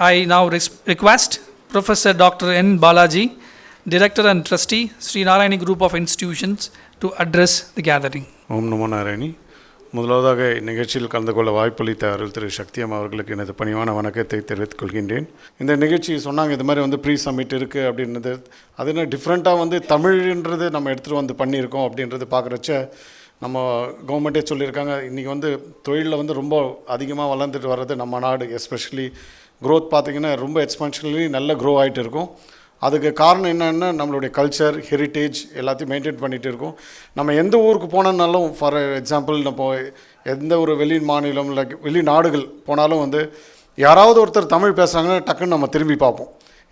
I now res- request Professor Dr. N. Balaji, Director and Trustee, Sri Narayani Group of Institutions, to address the gathering. ஓம் நமோ நாராயணி முதலாவதாக இந்நிகழ்ச்சியில் கலந்து கொள்ள வாய்ப்பளித்த அருள் திரு சக்தியம் அவர்களுக்கு எனது பணிவான வணக்கத்தை தெரிவித்துக் கொள்கின்றேன் இந்த நிகழ்ச்சி சொன்னாங்க இது மாதிரி வந்து ப்ரீ சம்மிட் இருக்குது அப்படின்றது அது என்ன டிஃப்ரெண்ட்டாக வந்து தமிழ்ன்றது நம்ம எடுத்துகிட்டு வந்து பண்ணியிருக்கோம் அப்படின்றது பார்க்குறச்ச நம்ம கவர்மெண்ட்டே சொல்லியிருக்காங்க இன்றைக்கி வந்து தொழிலில் வந்து ரொம்ப அதிகமாக வளர்ந்துட்டு வர்றது நம்ம நாடு எஸ்பெஷலி க்ரோத் பார்த்திங்கன்னா ரொம்ப எக்ஸ்பென்ஷனலி நல்ல க்ரோ ஆகிட்டு இருக்கும். அதுக்கு காரணம் என்னென்னா நம்மளுடைய கல்ச்சர் ஹெரிட்டேஜ் எல்லாத்தையும் மெயின்டைன் பண்ணிகிட்டு இருக்கோம். நம்ம எந்த ஊருக்கு போனோம்னாலும் ஃபார் எக்ஸாம்பிள் நம்ம எந்த ஒரு வெளி மாநிலம் இல்லை வெளிநாடுகள் போனாலும் வந்து யாராவது ஒருத்தர் தமிழ் பேசுகிறாங்கன்னா டக்குன்னு நம்ம திரும்பி பார்ப்போம்.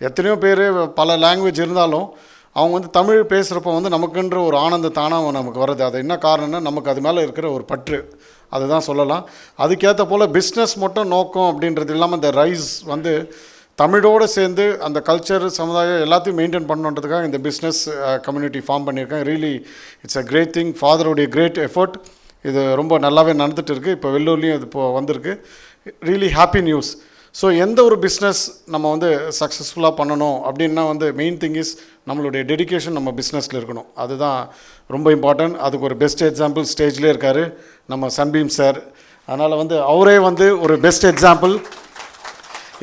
எத்தனையோ பேர் பல லாங்குவேஜ் இருந்தாலும் அவங்க வந்து தமிழ் பேசுகிறப்ப வந்து நமக்குன்ற ஒரு ஆனந்த தானாக நமக்கு வருது அது என்ன காரணம்னா நமக்கு அது மேலே இருக்கிற ஒரு பற்று. அதுதான் சொல்லலாம். அதுக்கேற்ற போல் பிஸ்னஸ் மட்டும் நோக்கம் அப்படின்றது இல்லாமல் இந்த ரைஸ் வந்து தமிழோடு சேர்ந்து அந்த கல்ச்சர் சமுதாயம் எல்லாத்தையும் மெயின்டைன் பண்ணணுன்றதுக்காக இந்த பிஸ்னஸ் கம்யூனிட்டி ஃபார்ம் பண்ணியிருக்கேன். Really it's a great thing ஃபாதருடைய great effort இது ரொம்ப நல்லாவே நடந்துகிட்டு இருக்குது இப்போ வெள்ளூர்லேயும் இது இப்போ வந்திருக்கு. ரியலி ஹாப்பி நியூஸ் ஸோ எந்த ஒரு பிஸ்னஸ் நம்ம வந்து சக்ஸஸ்ஃபுல்லாக பண்ணணும் அப்படின்னா வந்து மெயின் திங் இஸ் நம்மளுடைய டெடிகேஷன் நம்ம பிஸ்னஸில் இருக்கணும். அதுதான் ரொம்ப இம்பார்ட்டன்ட் அதுக்கு ஒரு பெஸ்ட் எக்ஸாம்பிள் ஸ்டேஜ்லேயே இருக்கார் நம்ம சன்பீம் சார் அதனால் வந்து அவரே வந்து ஒரு பெஸ்ட் எக்ஸாம்பிள்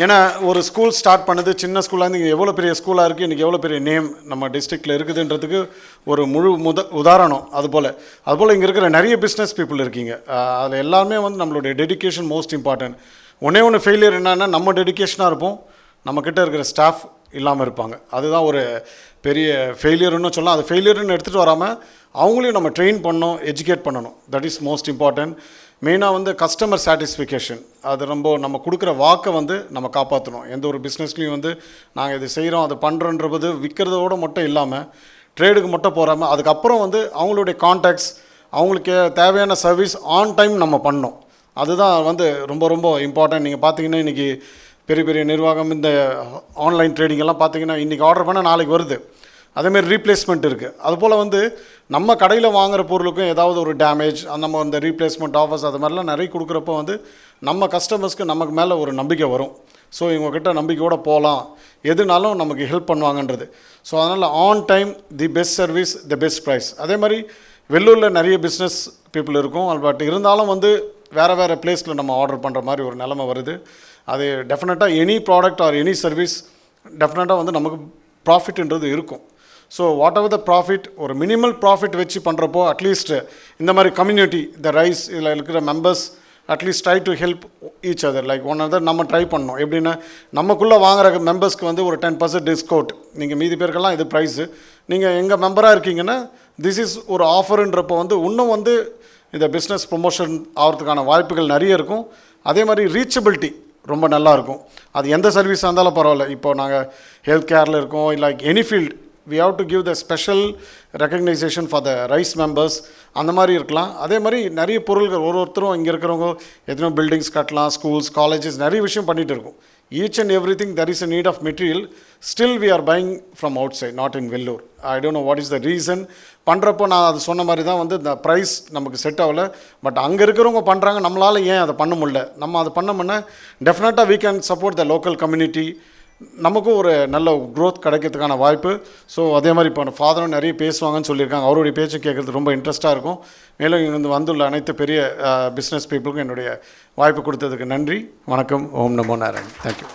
ஏன்னா ஒரு ஸ்கூல் ஸ்டார்ட் பண்ணது சின்ன ஸ்கூலாக இருந்து எவ்வளோ பெரிய ஸ்கூலாக இருக்குது இன்றைக்கி எவ்வளோ பெரிய நேம் நம்ம டிஸ்ட்ரிக்டில் இருக்குதுன்றதுக்கு ஒரு முழு முத உதாரணம் அதுபோல். அதுபோல் இங்கே இருக்கிற நிறைய பிஸ்னஸ் பீப்புள் இருக்கீங்க. அதில் எல்லாருமே வந்து நம்மளுடைய டெடிகேஷன் மோஸ்ட் இம்பார்ட்டன்ட் ஒன்றே ஒன்று ஃபெயிலியர் என்னென்னா நம்ம டெடிகேஷனாக இருப்போம். நம்மக்கிட்ட இருக்கிற ஸ்டாஃப் இல்லாமல் இருப்பாங்க. அதுதான் ஒரு பெரிய ஃபெயிலியர்னு சொல்லலாம். அது ஃபெயிலியர்னு எடுத்துகிட்டு வராமல் அவங்களையும் நம்ம ட்ரெயின் பண்ணணும் எஜுகேட் பண்ணணும். தட் இஸ் மோஸ்ட் இம்பார்ட்டன்ட் மெயினாக வந்து கஸ்டமர் சாட்டிஸ்ஃபிகேஷன் அது ரொம்ப நம்ம கொடுக்குற வாக்கை வந்து நம்ம காப்பாற்றணும் எந்த ஒரு பிஸ்னஸ்லையும் வந்து நாங்கள் இது செய்கிறோம் அது பண்ணுறோன்றது விற்கிறதோட மட்டும் இல்லாமல் ட்ரேடுக்கு மட்டும் போகாமல் அதுக்கப்புறம் வந்து அவங்களுடைய கான்டாக்ட்ஸ் அவங்களுக்கு தேவையான சர்வீஸ் ஆன் டைம் நம்ம பண்ணோம் அதுதான் வந்து ரொம்ப ரொம்ப இம்பார்ட்டன்ட் நீங்கள் பார்த்தீங்கன்னா இன்றைக்கி பெரிய பெரிய நிர்வாகம் இந்த ஆன்லைன் ட்ரேடிங் எல்லாம் பார்த்தீங்கன்னா இன்றைக்கி ஆர்டர் பண்ணால் நாளைக்கு வருது. அதேமாரி ரீப்ளேஸ்மெண்ட் இருக்குது அதுபோல் வந்து நம்ம கடையில் வாங்குகிற பொருளுக்கும் ஏதாவது ஒரு டேமேஜ் நம்ம அந்த ரீப்ளேஸ்மெண்ட் ஆஃபர்ஸ் அது மாதிரிலாம் நிறைய கொடுக்குறப்போ வந்து நம்ம கஸ்டமர்ஸ்க்கு நமக்கு மேலே ஒரு நம்பிக்கை வரும். ஸோ இவங்கக்கிட்ட நம்பிக்கையோடு போகலாம் எதுனாலும் நமக்கு ஹெல்ப் பண்ணுவாங்கன்றது. ஸோ அதனால் on time the best service the best price அதே மாதிரி வெள்ளூரில் நிறைய பிஸ்னஸ் பீப்புள் இருக்கும். பட் இருந்தாலும் வந்து வேறு வேறு பிளேஸில் நம்ம ஆர்டர் பண்ணுற மாதிரி ஒரு நிலமை வருது. அது டெஃபினட்டாக any product or any service டெஃபினட்டாக வந்து நமக்கு ப்ராஃபிட்ன்றது இருக்கும். So whatever the profit ஒரு மினிமல் ப்ராஃபிட் வச்சு பண்ணுறப்போ அட்லீஸ்ட் இந்த மாதிரி கம்யூனிட்டி இந்த ரைஸ் இதில் இருக்கிற members at least try to help each other like one other நம்ம ட்ரை பண்ணோம் எப்படின்னா நமக்குள்ளே வாங்குற மெம்பர்ஸ்க்கு வந்து ஒரு டென் பர்சன்ட் டிஸ்கவுண்ட் நீங்கள் மீதி பேருக்கெல்லாம் இது ப்ரைஸு நீங்கள் எங்கள் மெம்பராக இருக்கீங்கன்னா திஸ் இஸ் ஒரு ஆஃபருன்றப்போ வந்து இன்னும் வந்து இந்த பிஸ்னஸ் ப்ரொமோஷன் ஆகிறதுக்கான வாய்ப்புகள் நிறைய இருக்கும். அதே மாதிரி ரீச்சபிலிட்டி ரொம்ப நல்லா இருக்கும். அது எந்த சர்வீஸாக இருந்தாலும் பரவாயில்ல. இப்போ நாங்கள் ஹெல்த் கேரில் இருக்கோம். இல்லை any field we have to give the special recognition for the rise members அந்த மாதிரி இருக்கலாம். அதே மாதிரி நிறைய பொருள்கள் ஒரு ஒருத்தரும் இங்கே இருக்கிறவங்க எத்தனையோ பில்டிங்ஸ் கட்டலாம் ஸ்கூல்ஸ் காலேஜஸ் நிறைய விஷயம் பண்ணிகிட்டு இருக்கோம். Each and every thing there is a need of material still we are buying from outside not in Vellore I don't know what is the reason பண்ணுறப்போ நான் அது சொன்ன மாதிரி தான் வந்து இந்த ப்ரைஸ் நமக்கு செட் ஆகலை. பட் அங்கே இருக்கிறவங்க பண்ணுறாங்க நம்மளால் ஏன் அதை பண்ண முடியல? நம்ம அதை பண்ணோம்னா டெஃபினட்டாக we can support the local community நமக்கும் ஒரு நல்ல க்ரோத் கிடைக்கிறதுக்கான வாய்ப்பு. ஸோ அதே மாதிரி இப்போ ஃபாதரும் நிறைய பேசுவாங்கன்னு சொல்லியிருக்காங்க. அவருடைய பேச்சு கேட்குறது ரொம்ப இன்ட்ரெஸ்ட்டாக இருக்கும். மேலும் இங்கே வந்துள்ள அனைத்து பெரிய பிஸ்னஸ் பீப்புளுக்கும் என்னுடைய வாய்ப்பு கொடுத்ததுக்கு நன்றி. வணக்கம். ஓம் நமோ நாராயண். தேங்க்யூ